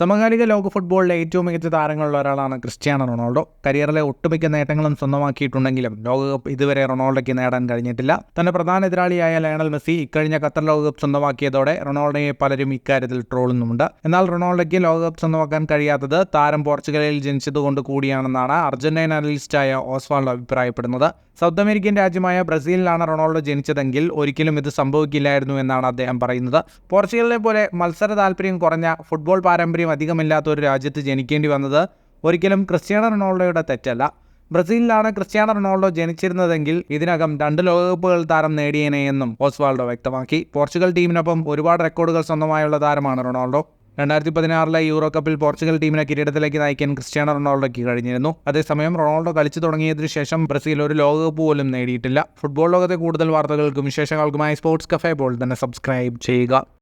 സമകാലിക ലോക ഫുട്ബോളിലെ ഏറ്റവും മികച്ച താരങ്ങളിൽ ഒരാളാണ് ക്രിസ്ത്യാനോ റൊണാൾഡോ. കരിയറിലെ ഒട്ടുമിക്ക നേട്ടങ്ങളും സ്വന്തമാക്കിയിട്ടുണ്ടെങ്കിലും ലോകകപ്പ് ഇതുവരെ റൊണാൾഡോയ്ക്ക് നേടാൻ കഴിഞ്ഞിട്ടില്ല. തന്റെ പ്രധാന എതിരാളിയായ ലയണൽ മെസ്സി ഇക്കഴിഞ്ഞ ഖത്തർ ലോകകപ്പ് സ്വന്തമാക്കിയതോടെ റൊണാൾഡോയെ പലരും ഇക്കാര്യത്തിൽ ട്രോളുന്നുമുണ്ട്. എന്നാൽ റൊണാൾഡോയ്ക്ക് ലോകകപ്പ് സ്വന്തമാക്കാൻ കഴിയാത്തത് താരം പോർച്ചുഗലിൽ ജനിച്ചതുകൊണ്ട് കൂടിയാണെന്നാണ് അർജന്റീന അനലിസ്റ്റായ ഓസ്വാൾഡ് അഭിപ്രായപ്പെടുന്നത്. സൗത്ത് അമേരിക്കൻ രാജ്യമായ ബ്രസീലിലാണ് റൊണാൾഡോ ജനിച്ചതെങ്കിൽ ഒരിക്കലും ഇത് സംഭവിക്കില്ലായിരുന്നു എന്നാണ് അദ്ദേഹം പറയുന്നത്. പോർച്ചുഗലിനെ പോലെ മത്സര താല്പര്യം കുറഞ്ഞ ഫുട്ബോൾ പാരമ്പര്യം അധികമില്ലാത്ത ഒരു രാജ്യത്ത് ജനിക്കേണ്ടി വന്നത് ഒരിക്കലും ക്രിസ്ത്യാനോ റൊണാൾഡോയുടെ തെറ്റല്ല. ബ്രസീലിലാണ് ക്രിസ്ത്യാനോ റൊണാൾഡോ ജനിച്ചിരുന്നതെങ്കിൽ ഇതിനകം രണ്ട് ലോകകപ്പുകൾ താരം നേടിയേനെ എന്നും ഓസ്വാൾഡോ വ്യക്തമാക്കി. പോർച്ചുഗൽ ടീമിനൊപ്പം ഒരുപാട് റെക്കോർഡുകൾ സ്വന്തമായുള്ള താരമാണ് റൊണാൾഡോ. രണ്ടായിരത്തി പതിനാറിലെ യൂറോ കപ്പിൽ പോർച്ചുഗൽ ടീമിനെ കിരീടത്തിലേക്ക് നയിക്കാൻ ക്രിസ്ത്യാനോ റൊണാൾഡോയ്ക്ക് കഴിഞ്ഞിരുന്നു. അതേസമയം റൊണാൾഡോ കളിച്ചു തുടങ്ങിയതിനു ശേഷം ബ്രസീൽ ഒരു ലോകകപ്പ് പോലും നേടിയിട്ടില്ല. ഫുട്ബോൾ ലോകത്തെ കൂടുതൽ വാർത്തകൾക്കും വിശേഷങ്ങൾക്കുമായി സ്പോർട്സ് കഫേ പോൾ തന്നെ സബ്സ്ക്രൈബ് ചെയ്യുക.